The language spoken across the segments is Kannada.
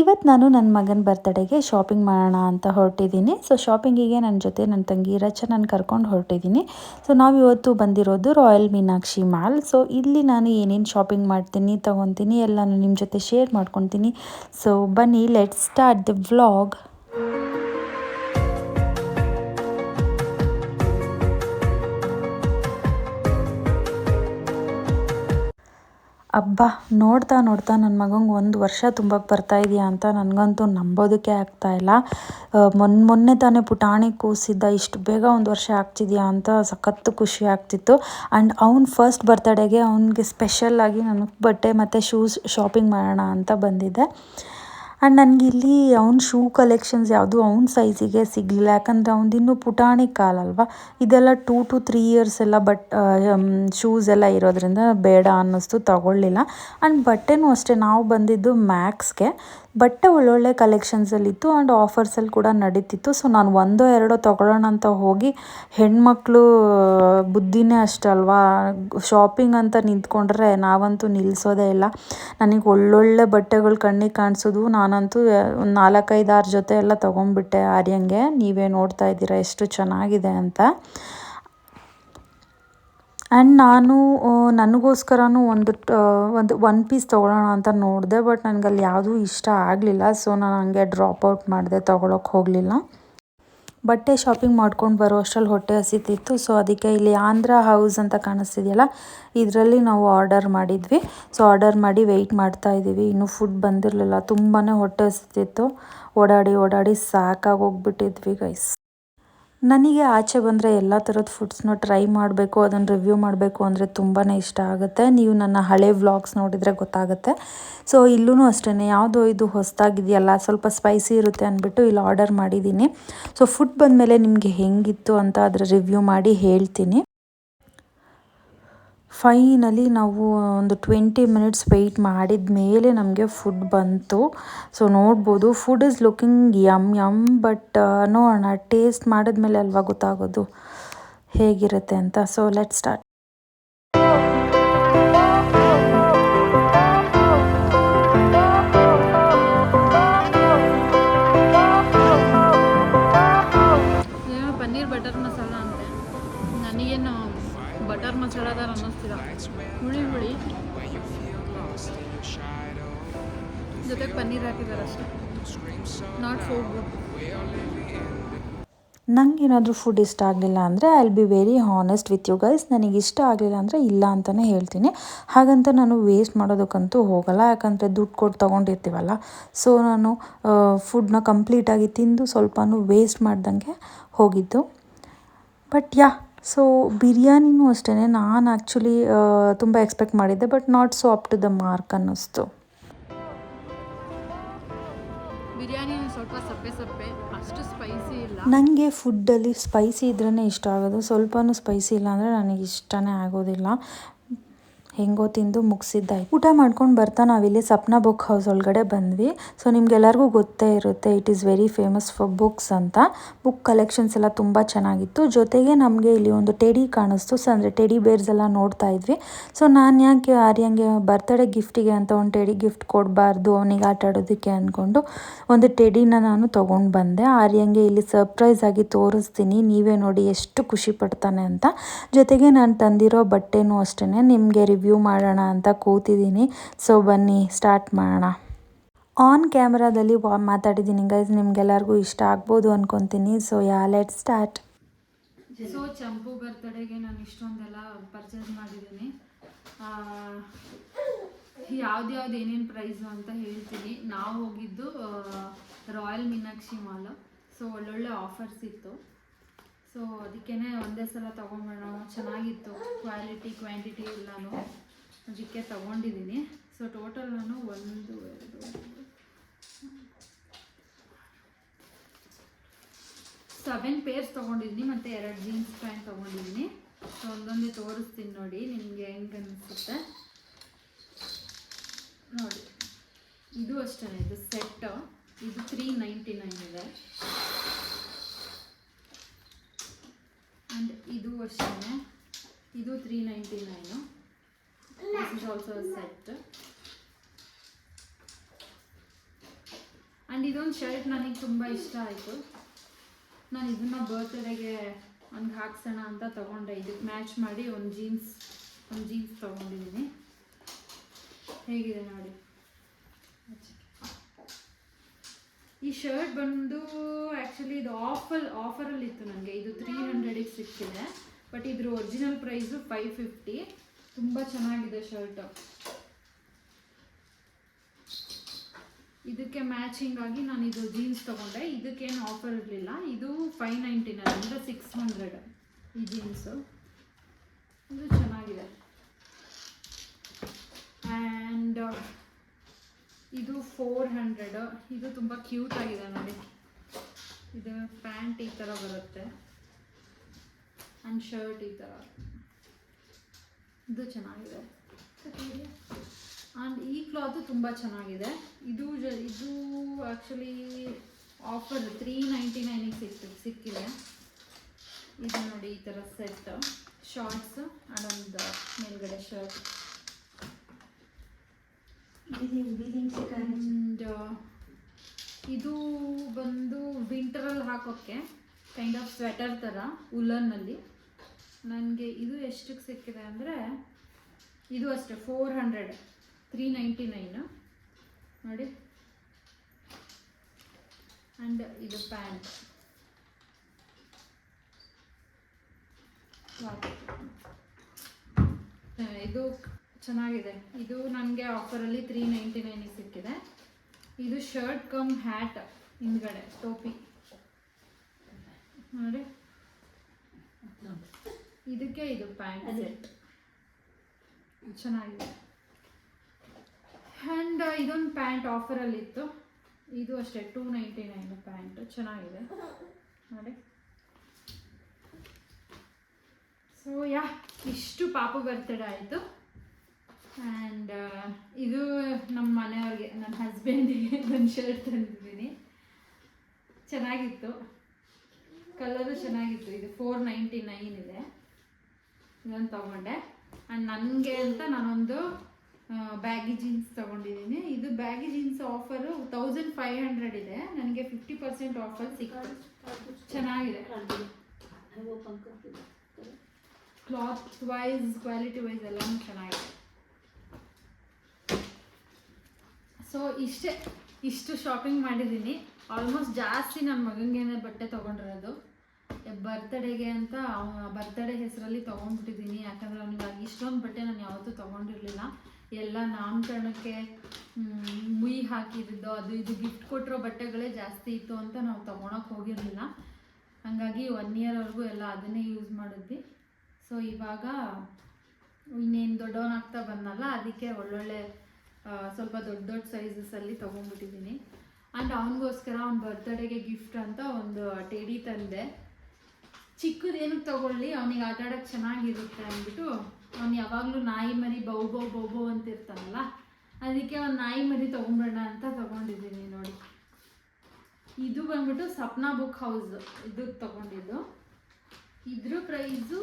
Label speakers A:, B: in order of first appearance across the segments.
A: ಇವತ್ತು ನಾನು ನನ್ನ ಮಗನ ಬರ್ತಡೆಗೆ ಶಾಪಿಂಗ್ ಮಾಡೋಣ ಅಂತ ಹೊರಟಿದ್ದೀನಿ. ಸೊ ಶಾಪಿಂಗಿಗೆ ನನ್ನ ಜೊತೆ ನನ್ನ ತಂಗಿ ರಚನನ್ನು ನಾನು ಕರ್ಕೊಂಡು ಹೊರಟಿದ್ದೀನಿ. ಸೊ ನಾವು ಇವತ್ತು ಬಂದಿರೋದು ರಾಯಲ್ ಮೀನಾಕ್ಷಿ ಮಾಲ್ ಸೊ ಇಲ್ಲಿ ನಾನು ಏನೇನು ಶಾಪಿಂಗ್ ಮಾಡ್ತೀನಿ, ತೊಗೊತೀನಿ, ಎಲ್ಲನೂ ನಿಮ್ಮ ಜೊತೆ ಶೇರ್ ಮಾಡ್ಕೊತೀನಿ. ಸೊ ಬನ್ನಿ ಲೆಟ್ ಸ್ಟಾರ್ಟ್ ದ ವ್ಲಾಗ್ ಅಬ್ಬಾ, ನೋಡ್ತಾ ನೋಡ್ತಾ ನನ್ನ ಮಗಂಗೆ ಒಂದು ವರ್ಷ ತುಂಬಕ್ಕೆ ಬರ್ತಾ ಇದೆಯಾ ಅಂತ ನನಗಂತೂ ನಂಬೋದಕ್ಕೆ ಆಗ್ತಾ ಇಲ್ಲ. ಮೊನ್ನೆ ಮೊನ್ನೆ ತಾನೇ ಪುಟಾಣಿ ಕೂಸಿದ್ದ ಇಷ್ಟು ಬೇಗ ಒಂದು ವರ್ಷ ಆಗ್ತಿದೆಯಾ ಅಂತ ಸಖತ್ತು ಖುಷಿ ಆಗ್ತಿತ್ತು. ಆ್ಯಂಡ್ ಅವ್ನ ಫಸ್ಟ್ ಬರ್ತಡೇಗೆ ಅವ್ನಿಗೆ ಸ್ಪೆಷಲ್ಲಾಗಿ ನಾನು ಬಟ್ಟೆ ಮತ್ತು ಶೂಸ್ ಶಾಪಿಂಗ್ ಮಾಡೋಣ ಅಂತ ಬಂದಿದ್ದೆ. ಆ್ಯಂಡ್ ಇಲ್ಲಿ ಅವ್ನ ಶೂ ಕಲೆಕ್ಷನ್ಸ್ ಯಾವುದು ಅವ್ನ ಸೈಜಿಗೆ ಸಿಗಲಿಲ್ಲ. ಯಾಕಂದರೆ ಅವ್ನದಿನ್ನೂ ಪುಟಾಣಿ ಕಾಲಲ್ವ ಇದೆಲ್ಲ ಟೂ ಟು ತ್ರೀ ಇಯರ್ಸ್ ಎಲ್ಲ ಬಟ್ ಶೂಸ್ ಎಲ್ಲ ಇರೋದ್ರಿಂದ ಬೇಡ ಅನ್ನಿಸ್ತು, ತಗೊಳ್ಳಿಲ್ಲ. ಆ್ಯಂಡ್ ಬಟ್ಟೆನೂ ಅಷ್ಟೇ, ನಾವು ಬಂದಿದ್ದು ಮ್ಯಾಕ್ಸ್ಗೆ ಬಟ್ಟೆ ಒಳ್ಳೊಳ್ಳೆ ಕಲೆಕ್ಷನ್ಸಲ್ಲಿತ್ತು ಆ್ಯಂಡ್ ಆಫರ್ಸಲ್ಲಿ ಕೂಡ ನಡೀತಿತ್ತು. ಸೊ ನಾನು ಒಂದೋ ಎರಡೋ ತೊಗೊಳ್ಳೋಣ ಅಂತ ಹೋಗಿ ಹೆಣ್ಮಕ್ಳು ಬುದ್ಧಿನೇ ಅಷ್ಟಲ್ವಾ ಶಾಪಿಂಗ್ ಅಂತ ನಿಂತ್ಕೊಂಡ್ರೆ ನಾವಂತೂ ನಿಲ್ಲಿಸೋದೇ ಇಲ್ಲ. ನನಗೆ ಒಳ್ಳೊಳ್ಳೆ ಬಟ್ಟೆಗಳು ಕಣ್ಣಿಗೆ ಕಾಣಿಸೋದು ನಾನಂತೂ ಒಂದು ನಾಲ್ಕೈದಾರು ಜೊತೆ ಎಲ್ಲ ತೊಗೊಂಡ್ಬಿಟ್ಟೆ ಆರ್ಯಂಗೆ. ನೀವೇ ನೋಡ್ತಾ ಇದ್ದೀರಾ ಎಷ್ಟು ಚೆನ್ನಾಗಿದೆ ಅಂತ. ಆ್ಯಂಡ್ ನಾನು ನನಗೋಸ್ಕರನೂ ಒಂದು ಒಂದು ಒನ್ ಪೀಸ್ ತೊಗೊಳ್ಳೋಣ ಅಂತ ನೋಡಿದೆ, ಬಟ್ ನನಗಲ್ಲಿ ಯಾವುದೂ ಇಷ್ಟ ಆಗಲಿಲ್ಲ. ಸೊ, ನಾನು ಹಂಗೆ ಡ್ರಾಪ್ ಔಟ್ ಮಾಡಿದೆ ತೊಗೊಳಕ್ಕೆ ಹೋಗಲಿಲ್ಲ. ಬಟ್ಟೆ ಶಾಪಿಂಗ್ ಮಾಡ್ಕೊಂಡು ಬರೋ ಅಷ್ಟರಲ್ಲಿ ಹೊಟ್ಟೆ ಹಸಿತಿತ್ತು. ಸೊ ಅದಕ್ಕೆ ಇಲ್ಲಿ ಆಂಧ್ರ ಹೌಸ್ ಅಂತ ಕಾಣಿಸ್ತಿದೆಯಲ್ಲ, ಇದರಲ್ಲಿ ನಾವು ಆರ್ಡರ್ ಮಾಡಿದ್ವಿ. ಸೊ ಆರ್ಡರ್ ಮಾಡಿ ವೆಯ್ಟ್ ಮಾಡ್ತಾ ಇದ್ದೀವಿ. ಇನ್ನೂ ಫುಡ್ ಬಂದಿರಲಿಲ್ಲ. ತುಂಬಾ ಹೊಟ್ಟೆ ಹಸಿತಿತ್ತು. ಓಡಾಡಿ ಓಡಾಡಿ ಸಾಕಾಗಿ ಹೋಗ್ಬಿಟ್ಟಿದ್ವಿ ಗೈಸ್ ನನಗೆ ಆಚೆ ಬಂದರೆ ಎಲ್ಲ ಥರದ ಫುಡ್ಸ್ನ ಟ್ರೈ ಮಾಡಬೇಕು ಅದನ್ನು ರಿವ್ಯೂ ಮಾಡಬೇಕು ಅಂದರೆ ತುಂಬಾ ಇಷ್ಟ ಆಗುತ್ತೆ. ನೀವು ನನ್ನ ಹಳೆ ವ್ಲಾಗ್ಸ್ ನೋಡಿದರೆ ಗೊತ್ತಾಗುತ್ತೆ. ಸೊ ಇಲ್ಲೂ ಅಷ್ಟೇ ಯಾವುದೋ ಇದು ಹೊಸದಾಗಿದೆಯಲ್ಲ, ಸ್ವಲ್ಪ ಸ್ಪೈಸಿ ಇರುತ್ತೆ ಅಂದ್ಬಿಟ್ಟು ಇಲ್ಲಿ ಆರ್ಡರ್ ಮಾಡಿದ್ದೀನಿ. ಸೊ ಫುಡ್ ಬಂದಮೇಲೆ ನಿಮಗೆ ಹೆಂಗಿತ್ತು ಅಂತ ಅದರ ರಿವ್ಯೂ ಮಾಡಿ ಹೇಳ್ತೀನಿ. ಫೈನಲಿ ನಾವು ಒಂದು ಟ್ವೆಂಟಿ ಮಿನಿಟ್ಸ್ ವೆಯ್ಟ್ ಮಾಡಿದ ಮೇಲೆ ನಮಗೆ ಫುಡ್ ಬಂತು. ಸೊ ನೋಡ್ಬೋದು food is looking yum yum but ನೋಡೋಣ ಟೇಸ್ಟ್ ಮಾಡಿದ್ಮೇಲೆ ಅಲ್ವಾ ಗೊತ್ತಾಗೋದು? ಹೇಗಿರುತ್ತೆ ಅಂತ. ಸೊ ಲೆಟ್ ಸ್ಟಾರ್ಟ್
B: ಬಟರ್ ಮಸಾಲಾದಾರ ಅನ್ನಿಸ್ತಿಲ್ಲ. ಹುಳಿ ಹುಳಿ. ಜೊತೆಗೆ ಪನ್ನೀರ್ ಹಾಕಿದ್ದಾರೆ ಅಷ್ಟೇ. ನಾಟ್
A: ಫುಡ್ ಇಷ್ಟ ಆಗಲಿಲ್ಲ ಅಂದರೆ I will be very honest with you guys ನನಗೆ ಇಷ್ಟ ಆಗಲಿಲ್ಲ ಅಂದರೆ ಇಲ್ಲ ಅಂತಲೇ ಹೇಳ್ತೀನಿ. ಹಾಗಂತ ನಾನು ವೇಸ್ಟ್ ಮಾಡೋದಕ್ಕಂತೂ ಹೋಗಲ್ಲ. ಯಾಕಂದರೆ ದುಡ್ಡು ಕೊಟ್ಟು ತೊಗೊಂಡಿರ್ತೀವಲ್ಲ. ಸೊ ನಾನು ಫುಡ್ನ ಕಂಪ್ಲೀಟಾಗಿ ತಿಂದು ಸ್ವಲ್ಪನೂ ವೇಸ್ಟ್ ಮಾಡ್ದಂಗೆ ಹೋಗಿದ್ದು. ಬಟ್ ಯಾ ಸೊ ಬಿರಿಯಾನಿನೂ ಅಷ್ಟೇ ನಾನು ಆ್ಯಕ್ಚುಲಿ ತುಂಬ ಎಕ್ಸ್ಪೆಕ್ಟ್ ಮಾಡಿದ್ದೆ but not so up to the mark ಅನ್ನಿಸ್ತು.
B: ಬಿರಿಯಾನಿ ಸ್ವಲ್ಪ ಸಪ್ಪೆ ಸಪ್ಪೆ ಅಷ್ಟು ಸ್ಪೈಸಿ ಇಲ್ಲ.
A: ನನಗೆ ಫುಡ್ಡಲ್ಲಿ ಸ್ಪೈಸಿ ಇದ್ರೇ ಇಷ್ಟ ಆಗೋದು. ಸ್ವಲ್ಪನೂ ಸ್ಪೈಸಿ ಇಲ್ಲ ಅಂದರೆ ನನಗೆ ಇಷ್ಟನೇ ಆಗೋದಿಲ್ಲ. ಹೆಂಗೋ ತಿಂದು ಮುಗಿಸಿದ್ದಾಯ್ತು. ಊಟ ಮಾಡ್ಕೊಂಡು ಬರ್ತಾ ನಾವಿಲ್ಲಿ ಸಪ್ನಾ ಬುಕ್ ಹೌಸ್ ಒಳಗಡೆ ಬಂದ್ವಿ. ಸೊ, ನಿಮ್ಗೆಲ್ಲರಿಗೂ ಗೊತ್ತೇ ಇರುತ್ತೆ it is very famous for books ಅಂತ. ಬುಕ್ ಕಲೆಕ್ಷನ್ಸ್ ಎಲ್ಲ ತುಂಬ ಚೆನ್ನಾಗಿತ್ತು. ಜೊತೆಗೆ ನಮಗೆ ಇಲ್ಲಿ ಒಂದು ಟೆಡಿ ಕಾಣಿಸ್ತು. ಸೊ ಅಂದರೆ ಟೆಡಿ ಬೇರ್ಸ್ ಎಲ್ಲ ನೋಡ್ತಾ ಇದ್ವಿ. ಸೊ ನಾನು ಯಾಕೆ ಆರ್ಯಂಗೆ ಬರ್ತಡೇ ಗಿಫ್ಟಿಗೆ ಅಂತ ಒಂದು ಟೆಡಿ ಗಿಫ್ಟ್ ಕೊಡಬಾರ್ದು, ಅವನಿಗೆ ಆಟ ಆಡೋದಕ್ಕೆ ಅಂದ್ಕೊಂಡು ಒಂದು ಟೆಡಿನ ನಾನು ತೊಗೊಂಡು ಬಂದೆ. ಆರ್ಯಂಗೆ ಇಲ್ಲಿ ಸರ್ಪ್ರೈಸ್ ಆಗಿ ತೋರಿಸ್ತೀನಿ. ನೀವೇ ನೋಡಿ ಎಷ್ಟು ಖುಷಿ ಪಡ್ತಾನೆ ಅಂತ. ಜೊತೆಗೆ ನಾನು ತಂದಿರೋ ಬಟ್ಟೆನೂ ಅಷ್ಟೇ ನಿಮಗೆ ಮಾಡೋಣ ಅಂತ ಕೂತಿದ್ದೀನಿ. ಸೊ ಬನ್ನಿ ಸ್ಟಾರ್ಟ್ ಮಾಡೋಣ. ಆನ್ ಕ್ಯಾಮ್ರಾದಲ್ಲಿ ಮಾತಾಡಿದ್ದೀನಿ. ಗೈಸ್ ನಿಮ್ಗೆಲ್ಲರಿಗೂ ಇಷ್ಟ ಆಗ್ಬೋದು ಅನ್ಕೊತೀನಿ. So yeah let start
B: so Champu ಬರ್ತಡೆಗೆ ನಾನು ಇಷ್ಟೊಂದೆಲ್ಲ ಪರ್ಚೇಸ್ ಮಾಡಿದ್ದೀನಿ. ಯಾವ್ದ್ಯಾವ್ದು ಯಾವ್ದು ಏನೇನು ಪ್ರೈಸು ಅಂತ ಹೇಳ್ತೀನಿ. ನಾವು ಹೋಗಿದ್ದು ರಾಯಲ್ ಮೀನಾಕ್ಷಿ ಮಾಲು ಸೊ ಒಳ್ಳೊಳ್ಳೆ ಆಫರ್ಸ್ ಇತ್ತು. ಸೊ ಅದಕ್ಕೇ ಒಂದೇ ಸಲ ತೊಗೊಂಬೋಣ ಚೆನ್ನಾಗಿತ್ತು. ಕ್ವಾಲಿಟಿ ಕ್ವಾಂಟಿಟಿ ಎಲ್ಲನೂ. ಅದಕ್ಕೆ ತೊಗೊಂಡಿದ್ದೀನಿ ಸೊ ಟೋಟಲ್ ನಾನು ಒಂದು, ಎರಡು ಸೆವೆನ್ ಪೇರ್ಸ್ ತೊಗೊಂಡಿದ್ದೀನಿ ಮತ್ತು ಎರಡು ಜೀನ್ಸ್ ಪ್ಯಾಂಟ್ ತೊಗೊಂಡಿದ್ದೀನಿ ಸೊ ಒಂದೊಂದೇ ತೋರಿಸ್ತೀನಿ ನೋಡಿ. ನಿಮಗೆ ಹೆಂಗೆ ಅನಿಸುತ್ತೆ? ನೋಡಿ. ಇದು ಅಷ್ಟೇ ಇದು ಸೆಟ್ಟು ಇದು ತ್ರೀ ನೈಂಟಿ ನೈನ್ ಇದೆ. ಆ್ಯಂಡ್ ಇದು ಅಷ್ಟೇ ಇದು three ninety nine this is also set and ಇದೊಂದು ಶರ್ಟ್ ನನಗೆ ತುಂಬ ಇಷ್ಟ ಆಯಿತು. ನಾನು ಇದನ್ನು ಬರ್ತ್ಡೇಗೆ ಹಂಗೆ ಹಾಕ್ಸೋಣ ಅಂತ ತೊಗೊಂಡೆ. ಇದಕ್ಕೆ ಮ್ಯಾಚ್ ಮಾಡಿ ಒಂದು ಜೀನ್ಸ್ ಒಂದು ಜೀನ್ಸ್ ತೊಗೊಂಡಿದ್ದೀನಿ ಹೇಗಿದೆ ನೋಡಿ? ಈ ಶರ್ಟ್ ಬಂದು ಆ್ಯಕ್ಚುಲಿ ಇದು ಆಫಲ್ ಆಫರಲ್ಲಿ ಇತ್ತು ನನಗೆ. ಇದು ತ್ರೀ ಹಂಡ್ರೆಡಿಗೆ ಸಿಕ್ಕಿದೆ. ಬಟ್ ಇದ್ರ ಒರಿಜಿನಲ್ ಪ್ರೈಸು ಫೈವ್ ಫಿಫ್ಟಿ ತುಂಬ ಚೆನ್ನಾಗಿದೆ ಶರ್ಟ್ ಇದಕ್ಕೆ ಮ್ಯಾಚಿಂಗ್ ಆಗಿ ನಾನು ಇದು ಜೀನ್ಸ್ ತೊಗೊಂಡೆ. ಇದಕ್ಕೇನು ಆಫರ್ ಇರಲಿಲ್ಲ. ಇದು ಫೈವ್ ನೈಂಟಿ ನೈನ್ ಅಂದರೆ ಸಿಕ್ಸ್ ಹಂಡ್ರೆಡ್ ಈ ಜೀನ್ಸು ಇದು ಚೆನ್ನಾಗಿದೆ. ಆ್ಯಂಡ್ ಫೋರ್ ಹಂಡ್ರೆಡ್ ಇದು ತುಂಬ ಕ್ಯೂಟ್ ಆಗಿದೆ ನೋಡಿ. ಇದು ಪ್ಯಾಂಟ್ ಈ ಥರ ಬರುತ್ತೆ. ಆ್ಯಂಡ್ ಶರ್ಟ್ ಈ ಥರ ಇದು ಚೆನ್ನಾಗಿದೆ. ಆ್ಯಂಡ್ ಈ ಕ್ಲಾತು ತುಂಬ ಚೆನ್ನಾಗಿದೆ. ಇದು ಜ, ಇದು ಆ್ಯಕ್ಚುಲಿ ಆಫರ್ ತ್ರೀ ನೈಂಟಿ ನೈನಿಗೆ ಸಿಕ್ತು, ಸಿಕ್ಕಿದೆ. ಇದು ನೋಡಿ ಈ ಥರ ಸೆಟ್ ಶಾರ್ಟ್ಸ್ ಆ್ಯಂಡ್ ಒಂದು ಮೇಲ್ಗಡೆ ಶರ್ಟ್ ಆ್ಯಂಡ್ ಇದು ಬಂದು ವಿಂಟರಲ್ಲಿ ಹಾಕೋಕ್ಕೆ ಕೈಂಡ್ ಆಫ್ ಸ್ವೆಟರ್ ಥರ ಉಲನ್ನಲ್ಲಿ ನನಗೆ ಇದು ಎಷ್ಟಕ್ಕೆ ಸಿಕ್ಕಿದೆ ಅಂದರೆ ಇದು ಅಷ್ಟೇ four hundred three ninety nine ನೋಡಿ. ಆ್ಯಂಡ್ ಇದು ಪ್ಯಾಂಟ್ ಇದು ಚೆನ್ನಾಗಿದೆ. ಇದು ನನಗೆ ಆಫರಲ್ಲಿ ತ್ರೀ ನೈಂಟಿ ನೈನಿಗೆ ಸಿಕ್ಕಿದೆ. ಇದು ಶರ್ಟ್ ಕಮ್ ಹ್ಯಾಟ್ ಹಿಂದ್ಗಡೆ ಟೋಪಿ. ನೋಡಿ. ಇದಕ್ಕೆ ಇದು ಪ್ಯಾಂಟ್ ಸೆಟ್ ಚೆನ್ನಾಗಿದೆ. ಆ್ಯಂಡ್ ಇದೊಂದು ಪ್ಯಾಂಟ್ ಆಫರಲ್ಲಿತ್ತು ಇದು ಅಷ್ಟೇ ಟೂ ನೈಂಟಿ ನೈನ್ ಪ್ಯಾಂಟ್ ಚೆನ್ನಾಗಿದೆ. ನೋಡಿ. ಸೊ ಯಾ ಇಷ್ಟು ಪಾಪು ಬರ್ತಡೆ ಆಯಿತು. ಆ್ಯಂಡ್ ಇದು ನಮ್ಮ ಮನೆಯವ್ರಿಗೆ ನನ್ನ ಹಸ್ಬೆಂಡಿಗೆ ಒಂದು ಶರ್ಟ್ ತಂದಿದ್ದೀನಿ. ಚೆನ್ನಾಗಿತ್ತು. ಕಲರು ಚೆನ್ನಾಗಿತ್ತು. ಇದು ಫೋರ್ ನೈಂಟಿ ನೈನ್ ಇದೆ. ಇದನ್ನು ತೊಗೊಂಡೆ. ಆ್ಯಂಡ್ ನನಗೆ ಅಂತ ನಾನೊಂದು ಬ್ಯಾಗಿ ಜೀನ್ಸ್ ತೊಗೊಂಡಿದ್ದೀನಿ. ಇದು baggy jeans offer thousand five hundred ಇದೆ. ನನಗೆ ಫಿಫ್ಟಿ ಪರ್ಸೆಂಟ್ ಆಫರ್ ಸಿಕ್ತು. ಚೆನ್ನಾಗಿದೆ. ಕ್ಲಾತ್ ವೈಸ್ ಕ್ವಾಲಿಟಿ ವೈಸ್ ಎಲ್ಲನೂ ಚೆನ್ನಾಗಿದೆ. ಸೊ ಇಷ್ಟೇ, ಇಷ್ಟು ಶಾಪಿಂಗ್ ಮಾಡಿದ್ದೀನಿ. ಆಲ್ಮೋಸ್ಟ್ ಜಾಸ್ತಿ ನನ್ನ ಮಗನಿಗೇನೆ ಬಟ್ಟೆ ತೊಗೊಂಡಿರೋದು. ಬರ್ತಡೇಗೆ ಅಂತ ಬರ್ತಡೇ ಹೆಸರಲ್ಲಿ ತೊಗೊಂಡ್ಬಿಟ್ಟಿದ್ದೀನಿ. ಯಾಕಂದರೆ ಅವನಿಗೆ ಇಷ್ಟೊಂದು ಬಟ್ಟೆ ನಾನು ಯಾವತ್ತೂ ತೊಗೊಂಡಿರಲಿಲ್ಲ. ಎಲ್ಲ ನಾಮಕರಣಕ್ಕೆ ಮುಯಿ ಹಾಕಿದ್ದು ಅದು ಇದು ಗಿಫ್ಟ್ ಕೊಟ್ಟಿರೋ ಬಟ್ಟೆಗಳೇ ಜಾಸ್ತಿ ಇತ್ತು ಅಂತ ನಾವು ತೊಗೊಳಕ್ಕೆ ಹೋಗಿರಲಿಲ್ಲ. ಹಾಗಾಗಿ ಒನ್ ಇಯರ್ವರೆಗೂ ಎಲ್ಲ ಅದನ್ನೇ ಯೂಸ್ ಮಾಡಿದ್ವಿ. ಸೊ ಇವಾಗ ಇನ್ನೇನು ದೊಡ್ಡವನಾಗ್ತಾ ಬಂದಲ್ಲ, ಅದಕ್ಕೆ ಒಳ್ಳೊಳ್ಳೆ ಸ್ವಲ್ಪ ದೊಡ್ಡ ದೊಡ್ಡ ಸೈಜಸಲ್ಲಿ ತೊಗೊಂಡ್ಬಿಟ್ಟಿದ್ದೀನಿ. ಆ್ಯಂಡ್ ಅವನಿಗೋಸ್ಕರ ಅವ್ನ ಬರ್ತ್ಡೇಗೆ ಗಿಫ್ಟ್ ಅಂತ ಒಂದು ಟೆಡಿ ತಂದೆ. ಚಿಕ್ಕದು ಏನಕ್ಕೆ ತಗೊಳ್ಳಿ, ಅವನಿಗೆ ಆಟ ಆಡೋಕ್ಕೆ ಚೆನ್ನಾಗಿರುತ್ತೆ ಅಂದ್ಬಿಟ್ಟು ಅವ್ನು ಯಾವಾಗಲೂ ನಾಯಿ ಮರಿ ಬೌ ಬೌ ಬೌ ಬೌ ಅಂತ ಇರ್ತಾನಲ್ಲ ಅದಕ್ಕೆ ಅವ್ನು ನಾಯಿ ಮರಿ ತೊಗೊಂಬೇಡ ಅಂತ ತೊಗೊಂಡಿದ್ದೀನಿ ನೋಡಿ. ಇದು ಬಂದ್ಬಿಟ್ಟು ಸಪ್ನಾ ಬುಕ್ ಹೌಸ್ ಇದು ತೊಗೊಂಡಿದ್ದು. ಇದ್ರ ಪ್ರೈಸು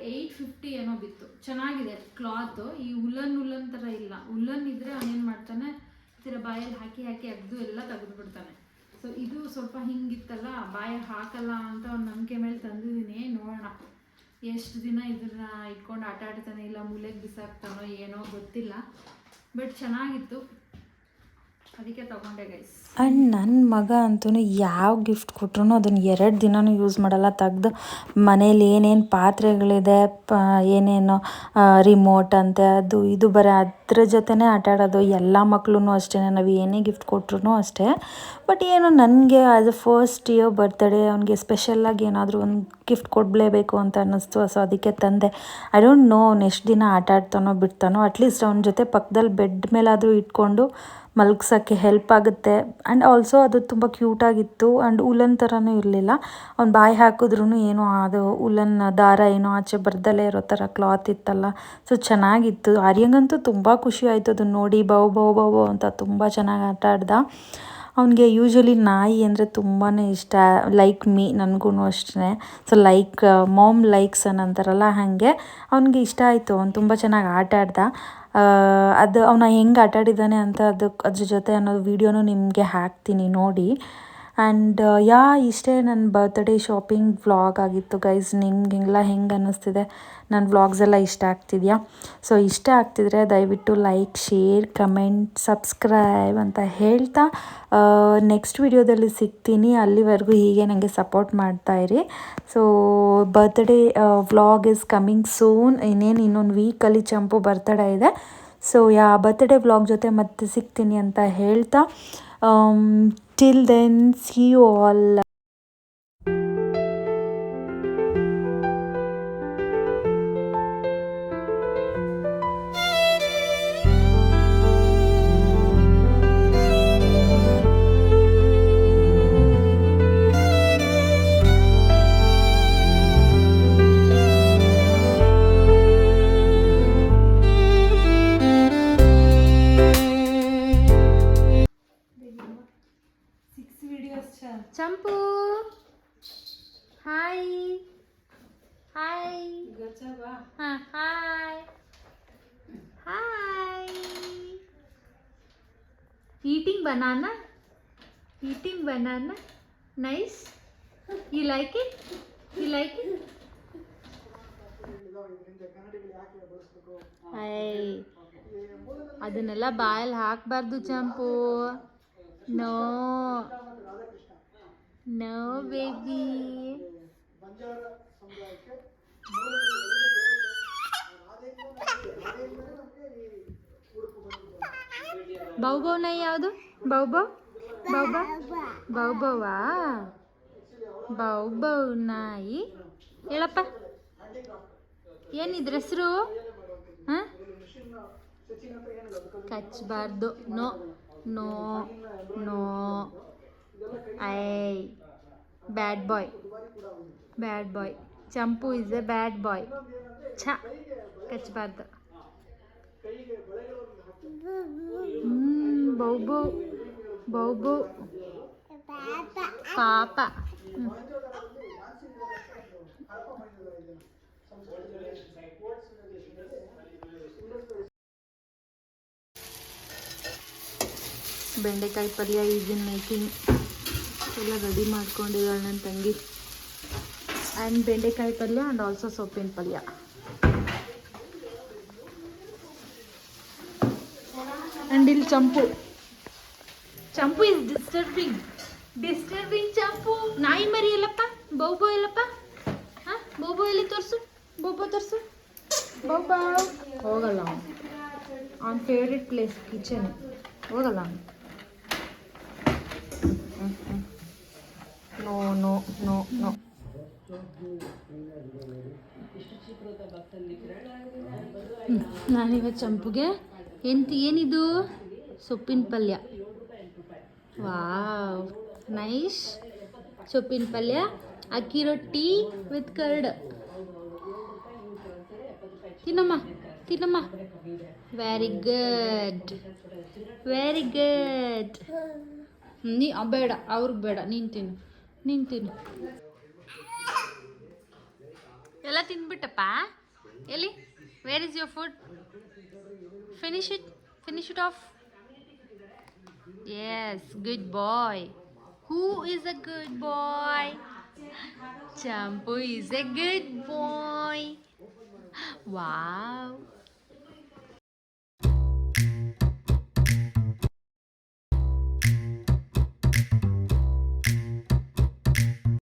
B: ಏಯ್ಟ್ ಫಿಫ್ಟಿ ಏನೋ ಬಿತ್ತು. ಚೆನ್ನಾಗಿದೆ ಕ್ಲಾತು ಈ ಉಲ್ಲನ್ ಉಲ್ಲನ್ ಥರ ಇಲ್ಲ. ಉಲ್ಲನ್ ಇದ್ದರೆ ಅವನೇನು ಮಾಡ್ತಾನೆ? ಥರ ಬಾಯಲ್ಲಿ ಹಾಕಿ ಹಾಕಿ ಅಗ್ದು ಎಲ್ಲ ತೆಗೆದುಬಿಡ್ತಾನೆ ಸೊ ಇದು ಸ್ವಲ್ಪ ಹಿಂಗಿತ್ತಲ್ಲ, ಬಾಯಲ್ಲಿ ಹಾಕಲ್ಲ ಅಂತ ಒಂದು ನಂಬಿಕೆ ಮೇಲೆ ತಂದಿದ್ದೀನಿ. ನೋಡೋಣ. ಎಷ್ಟು ದಿನ ಇದನ್ನ ಇಟ್ಕೊಂಡು ಆಟ ಆಡ್ತಾನೆ ಇಲ್ಲ, ಮೂಲೆಗೆ ಬಿಸಾಕ್ತಾನೋ ಏನೋ ಗೊತ್ತಿಲ್ಲ. ಬಟ್ ಚೆನ್ನಾಗಿತ್ತು. ಅದಕ್ಕೆ
A: ಆ್ಯಂಡ್ ನನ್ನ ಮಗ ಅಂತೂ ಯಾವ ಗಿಫ್ಟ್ ಕೊಟ್ರು ಅದನ್ನು ಎರಡು ದಿನವೂ ಯೂಸ್ ಮಾಡಲ್ಲ. ತೆಗ್ದು ಮನೇಲಿ ಏನೇನು ಪಾತ್ರೆಗಳಿದೆ, ಪ, ಏನೇನು ರಿಮೋಟ್ ಅಂತೆ, ಅದು ಇದು ಬರೀ ಅದ್ರ ಜೊತೆನೇ ಆಟ ಆಡೋದು. ಎಲ್ಲ ಮಕ್ಕಳು ಅಷ್ಟೇ, ನಾವು ಏನೇ ಗಿಫ್ಟ್ ಕೊಟ್ರು ಅಷ್ಟೇ. ಬಟ್ ಏನೋ ನನಗೆ ಅದು ಫಸ್ಟ್ ಇಯರ್ ಬರ್ತಡೇ ಅವನಿಗೆ ಸ್ಪೆಷಲ್ಲಾಗಿ ಏನಾದರೂ ಒಂದು ಗಿಫ್ಟ್ ಕೊಡಲೇಬೇಕು ಅಂತ ಅನ್ನಿಸ್ತು. ಸೊ ಅದಕ್ಕೆ ತಂದೆ ಐ ಡೋಂಟ್ ನೋ ಅವ್ನು ಎಷ್ಟು ದಿನ ಆಟ ಆಡ್ತಾನೋ, ಬಿಡ್ತಾನೋ ಅಟ್ಲೀಸ್ಟ್ ಅವನ ಜೊತೆ ಪಕ್ಕದಲ್ಲಿ ಬೆಡ್ ಮೇಲಾದರೂ ಇಟ್ಕೊಂಡು ಮಲಗ್ಸೋಕ್ಕೆ ಹೆಲ್ಪ್ ಆಗುತ್ತೆ. ಆ್ಯಂಡ್ ಆಲ್ಸೋ ಅದು ತುಂಬ ಕ್ಯೂಟಾಗಿತ್ತು ಆ್ಯಂಡ್ ಉಲನ್ ಥರನೂ ಇರಲಿಲ್ಲ. ಅವ್ನು ಬಾಯಿ ಹಾಕಿದ್ರೂ ಏನು ಅದು ಉಲನ್ ದಾರ ಏನೋ ಆಚೆ ಬರ್ದಲ್ಲೇ ಇರೋ ಥರ ಕ್ಲಾತ್ ಇತ್ತಲ್ಲ. ಸೊ ಚೆನ್ನಾಗಿತ್ತು. ಆರ್ಯಂಗಂತೂ ತುಂಬ ಖುಷಿ ಆಯಿತು ಅದನ್ನು ನೋಡಿ. ಬೌ ಬೌ ಬೌ ಅಂತ ತುಂಬ ಚೆನ್ನಾಗಿ ಆಟ ಆಡ್ದ ಅವನಿಗೆ ಯೂಶ್ವಲಿ ನಾಯಿ ಅಂದರೆ ತುಂಬಾ ಇಷ್ಟ. ಲೈಕ್ ಮೀ ನನಗೂ ಅಷ್ಟೇ ಸೊ ಲೈಕ್ ಮಾಮ್ ಲೈಕ್ಸ್ ಅನ್ ಅಂತಾರಲ್ಲ ಹಾಗೆ. ಅವನಿಗೆ ಇಷ್ಟ ಆಯಿತು. ಅವ್ನು ತುಂಬ ಚೆನ್ನಾಗಿ ಆಟ ಆಡ್ದ. ಅದು ಅವನ ಹೆಂಗೆ ಆಟಾಡಿದ್ದಾನೆ ಅಂತ ಅದಕ್ಕೆ ಅದ್ರ ಜೊತೆ ಅನ್ನೋದು ವೀಡಿಯೋನು ನಿಮಗೆ ಹಾಕ್ತೀನಿ ನೋಡಿ. ಆ್ಯಂಡ್ ಯಾ ಇಷ್ಟೇ ನನ್ನ ಬರ್ತ್ಡೇ ಶಾಪಿಂಗ್ ವ್ಲಾಗ್ ಆಗಿತ್ತು ಗೈಸ್ ನಿಮ್ಗೆಲ್ಲ ಹೆಂಗೆ ಅನ್ನಿಸ್ತಿದೆ? ನನ್ನ ವ್ಲಾಗ್ಸ್ ಎಲ್ಲ ಇಷ್ಟ ಆಗ್ತಿದೆಯಾ? ಸೊ ಇಷ್ಟ ಆಗ್ತಿದ್ರೆ ದಯವಿಟ್ಟು ಲೈಕ್ ಶೇರ್ ಕಮೆಂಟ್ ಸಬ್ಸ್ಕ್ರೈಬ್ ಅಂತ ಹೇಳ್ತಾ ನೆಕ್ಸ್ಟ್ ವಿಡಿಯೋದಲ್ಲಿ ಸಿಗ್ತೀನಿ. ಅಲ್ಲಿವರೆಗೂ ಹೀಗೆ ನನಗೆ support ಮಾಡ್ತಾಯಿರಿ so birthday vlog is coming soon ಇನ್ನೇನು ಇನ್ನೊಂದು ವೀಕಲ್ಲಿ ಚಂಪು ಬರ್ತಡೇ ಇದೆ. ಸೊ ಯಾ ಬರ್ತ್ಡೇ ವ್ಲಾಗ್ ಜೊತೆ ಮತ್ತೆ ಸಿಗ್ತೀನಿ ಅಂತ ಹೇಳ್ತಾ till then see you all
B: Champu hi hi ಹಾಂ hi hi eating banana eating banana nice you like it you like it ಅದನ್ನೆಲ್ಲ ಬಾಯಲ್ಲಿ ಹಾಕಬಾರ್ದು Champu no no baby bow bow ನಾಯಿ ಯಾವುದು? ಬೌ ಬೌ ಬೌ ಬೌ ಬೌ ಬೌವಾ ಬೌ ಬೌ ನಾಯಿ ಹೇಳಪ್ಪ ಏನಿದ್ರ ಹೆಸರು? ಹಾಂ? ಕಚ್ಚಬಾರ್ದು no no no. I bad boy bad boy Champu is a bad boy ಛ ಕಚ್ಚಬಾರ್ದು ಹ್ಮ್, ಬೌಬು ಬೌ ಬೌ ಬೌ ಪಾಪ. ಬೆಂಡೆಕಾಯಿ ಪಲ್ಯ ಈಸ್ ಇನ್ ಮೇಕಿಂಗ್ ಎಲ್ಲ ರೆಡಿ ಮಾಡ್ಕೊಂಡಿದ್ದಾಳೆ ನನ್ನ ತಂಗಿ. ಆ್ಯಂಡ್ ಬೆಂಡೆಕಾಯಿ ಪಲ್ಯ ಆ್ಯಂಡ್ ಆಲ್ಸೋ ಸೊಪ್ಪಿನ ಪಲ್ಯ. ಆ್ಯಂಡ್ ಇಲ್ಲಿ Champu. Champu is disturbing disturbing Champu. ನಾಯಿ ಮರಿ ಎಲ್ಲಪ್ಪ? ಬೌಬೋ ಎಲ್ಲಪ್ಪ? ಹಾಂ? ಬೌಬೋ ಎಲ್ಲಿ ತೋರಿಸು? ಬೌಬೋ ತೋರಿಸು. ಬೌಬಾ. ಹೋಗಲ್ಲ ಅವನ. ಫೇವ್ರೆಟ್ ಪ್ಲೇಸ್ ಕಿಚನ್ ಹೋಗಲ್ಲ ಅವನು. ನೋ ನೋ ನೋ ನೋ ನಾನಿವ ಚಂಪುಗೆ. ಎಂತ, ಏನಿದು? ಸೊಪ್ಪಿನ ಪಲ್ಯ. Wow, nice. ಸೊಪ್ಪಿನ ಪಲ್ಯ, ಅಕ್ಕಿ ರೊಟ್ಟಿ ವಿತ್ ಕರ್ಡ್. ತಿನ್ನಮ್ಮ ತಿನ್ನಮ್ಮ. ವೆರಿ ಗುಡ್ ವೆರಿ ಗುಡ್ ನೀ ಬೇಡ, ಅವ್ರಿಗೆ ಬೇಡ, ನೀನು ತಿನ್ನು. ನೀನು ತಿನ್ನು ಎಲ್ಲ ತಿಂದ್ಬಿಟ್ಟಪ್ಪ? ಎಲ್ಲಿ? Where is your food finish it finish it off yes good boy who is a good boy Champu is a good boy wow